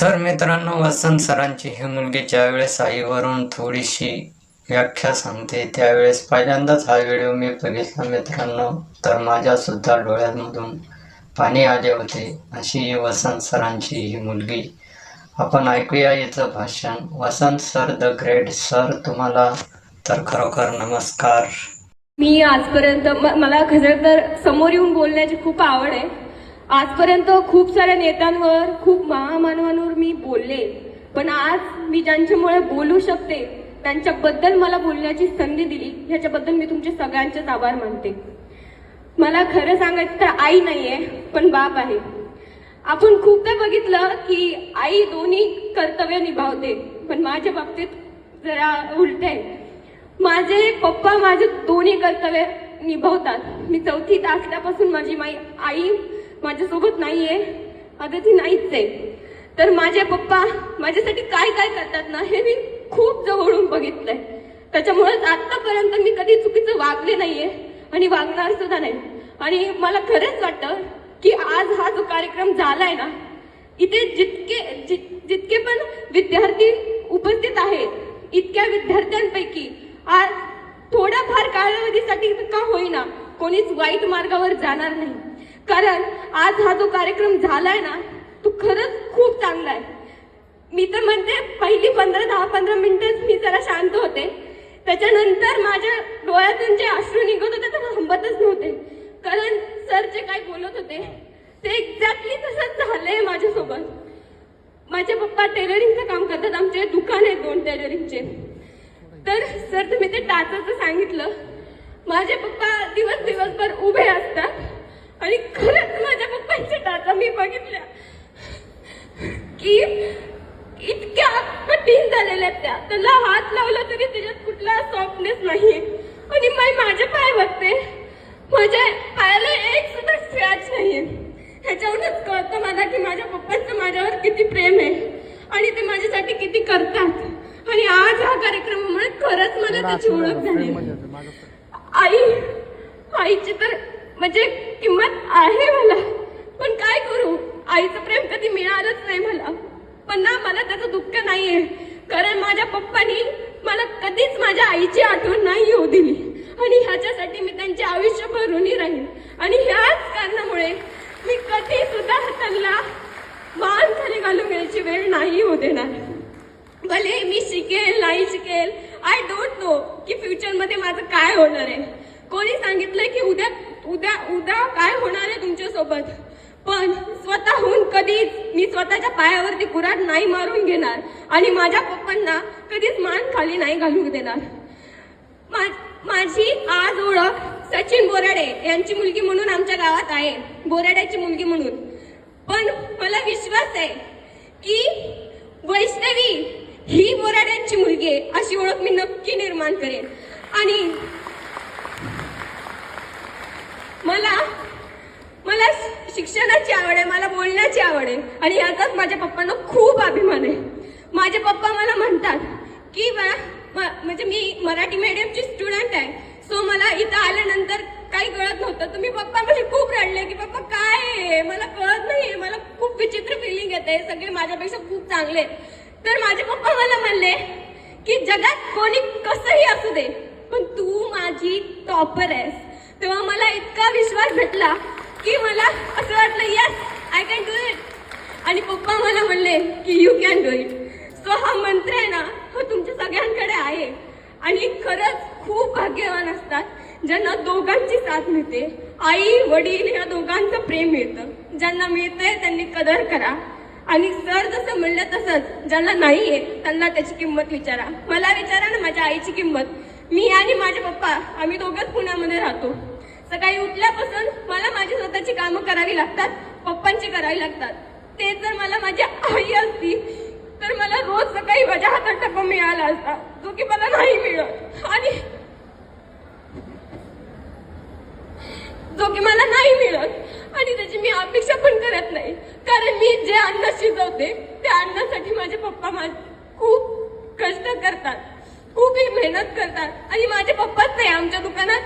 तर मित्रांनो वसंत सरांची ही मुलगी ज्यावेळेस आईवरून थोडीशी व्याख्या सांगते त्यावेळेस पहिल्यांदाच हा व्हिडिओ मी बघितला मित्रांनो. तर माझ्या सुद्धा डोळ्यांमधून पाणी आले होते. अशी ही वसंत सरांची ही मुलगी. आपण ऐकूया याचं भाषण. Vasant sir the great. Sir तुम्हाला तर खरोखर नमस्कार. मी आजपर्यंत मला खरं तर समोर येऊन बोलण्याची खूप आवड आहे. आजपर्यंत खूप साऱ्या नेत्यांवर खूप महामा बोलले. पण आज मी ज्यांच्यामुळे बोलू शकते त्यांच्याबद्दल मला बोलण्याची संधी दिली ह्याच्याबद्दल मी तुमचे सगळ्यांचेच आभार मानते. मला खरं सांगायचं तर आई नाहीये पण बाप आहे. आपण खूपदा बघितलं की आई दोन्ही कर्तव्य निभावते पण माझ्या बाबतीत जरा उलट आहे. माझे पप्पा माझे दोन्ही कर्तव्य निभावतात. मी चौथीत असल्यापासून माझी माई आई माझ्यासोबत नाहीये आता ती नाहीच आहे. तर माझे पप्पा माझ्यासाठी काय काय करतात ना हे मी खूप जवळून बघितलंय. त्याच्यामुळेच आतापर्यंत मी कधी चुकीचं वागले नाहीये आणि वागणार सुद्धा नाही. आणि मला खरंच वाटतं की आज हा जो कार्यक्रम झालाय ना इथे जितके जि- जितके पण विद्यार्थी उपस्थित आहेत इतक्या विद्यार्थ्यांपैकी आज थोड्याफार कालावधीसाठी का होईना कोणीच वाईट मार्गावर जाणार नाही. कारण आज हा जो कार्यक्रम झालाय ना तो खरंच खूप चांगला आहे. मी तर म्हणते पहिली पंधरा दहा पंधरा मिनिटं मी जरा शांत होते. त्याच्यानंतर माझ्या डोळ्यातून जे अश्रू निघत होते ते थांबतच नव्हते. कारण सर जे काय बोलत होते ते एक्झॅक्टली तसंच झालंय माझ्यासोबत. माझे पप्पा टेलरिंगचं काम करतात आमचे दुकान आहे दोन टेलरिंगचे तर सर तुम्ही ते टाचाचं सांगितलं. माझे पप्पा दिवस दिवसभर उभे असतात. आणि खरंच माझ्या पप्पांच्या टाचा मी बघितल्या. की इतक्या कठीण झालेल्या आहेत त्या. त्याला हात लावला तरी त्याच्यात कुठला सॉफ्टनेस नाही आणि मी माझे पाय बघते. माझ्या पायाला एक सुद्धा स्क्रॅच नाहीये. ह्याच्यावरूनच कळतं मला की माझ्या पप्पांचं माझ्यावर किती प्रेम आहे. आणि ते माझ्यासाठी किती करतात. आणि आज हा कार्यक्रमामुळे खरंच मला त्याची ओळख झाली. आई आईची तर म्हणजे किंमत आहे मला. पण काय करू? आईचं प्रेम कधी मिळालंच नाही मला. पण ना मला त्याचं दुःख नाहीये. कारण माझ्या पप्पानी मला कधीच माझ्या आईची आठवण नाही येऊ दिली. आणि ह्याच्यासाठी मी त्यांचे आयुष्य भरूनही राहील आणि ह्याच कारणामुळे मी कधी सुद्धा त्यांना मान खाली घालून घ्यायची वेळ नाही होऊ देणार. भले मी शिकेल नाही शिकेल आय डोंट नो की फ्युचरमध्ये माझं काय होणार आहे. कोणी सांगितलंय की उद्या उद्या उद्या काय होणार आहे तुमच्यासोबत? पण स्वतःहून कधीच मी स्वतःच्या पायावरती कुऱ्हाड नाही मारून घेणार आणि माझ्या पप्पांना कधीच मान खाली नाही घालू देणार. मा- माझी आज ओळख सचिन बोराडे यांची मुलगी म्हणून आमच्या गावात आहे बोराड्याची मुलगी म्हणून. पण मला विश्वास आहे की वैष्णवी ही बोराड्यांची मुलगी आहे अशी ओळख मी नक्की निर्माण करेन. आणि मला मला शिक्षणाची आवड आहे मला बोलण्याची आवड आहे. आणि याचाच माझ्या पप्पांना खूप अभिमान आहे. माझे पप्पा मला म्हणतात की बा- म्हणजे मी मराठी मीडियमची स्टुडंट आहे. सो मला इथं आल्यानंतर काही कळत नव्हतं. तुम्ही पप्पा म्हणजे खूप रडले की पप्पा काय मला कळत नाही मला खूप विचित्र फिलिंग आहे सगळे माझ्यापेक्षा खूप चांगले तर माझे पप्पा मला म्हणले की जगात कोणी कसंही असू दे पण तू माझी टॉपर आहेस. तेव्हा मला इतका विश्वास भेटला की मला असं वाटलं yes I can do it आणि पप्पा मला म्हणले की you can do it so हा मंत्र आहे ना हा तुमच्या सगळ्यांकडे आहे. आणि खरंच खूप भाग्यवान असतात ज्यांना दोघांची साथ मिळते. आई वडील या दोघांचं प्रेम मिळतं. ज्यांना मिळतंय त्यांनी कदर करा. आणि सर जसं म्हणलं तसंच ज्यांना नाही आहे त्यांना त्याची किंमत विचारा. मला विचारा ना माझ्या आईची किंमत. मी आणि माझे पप्पा आम्ही दोघंच पुण्यामध्ये राहतो. सकाळी उठल्यापासून मला माझी स्वतःची कामं करावी लागतात पप्पांची करावी लागतात. ते जर मला माझी आई असती तर मला रोज सकाळी माझ्या हातात टप्पा मिळाला असता जो की मला नाही मिळत. आणि जो की मला नाही मिळत. आणि त्याची मी अपेक्षा पण करत नाही. कारण मी जे अन्न शिजवते त्या अन्नासाठी माझे पप्पा माझ खूप कष्ट करतात. खूप मेहनत करतात. आणि माझे पप्पाच नाही आमच्या दुकानात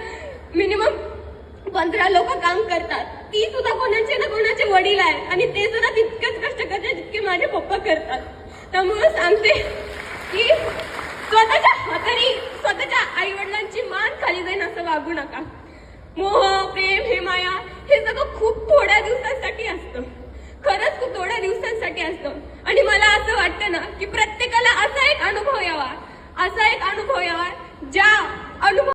पंधरा लोक काम करतात. ती सुद्धा कोणाचे ना कोणाचे वडील आहे आणि ते सुद्धा तितकेच कष्ट करतात जितके माझे पप्पा करतात. त्यामुळे सांगते की स्वतःच्या हाताने स्वतःच्या आई वडिलांची मान खाली जाईन असं वागू नका. मोह प्रेम हे माया हे सगळं खूप थोड्या दिवसांसाठी असतं.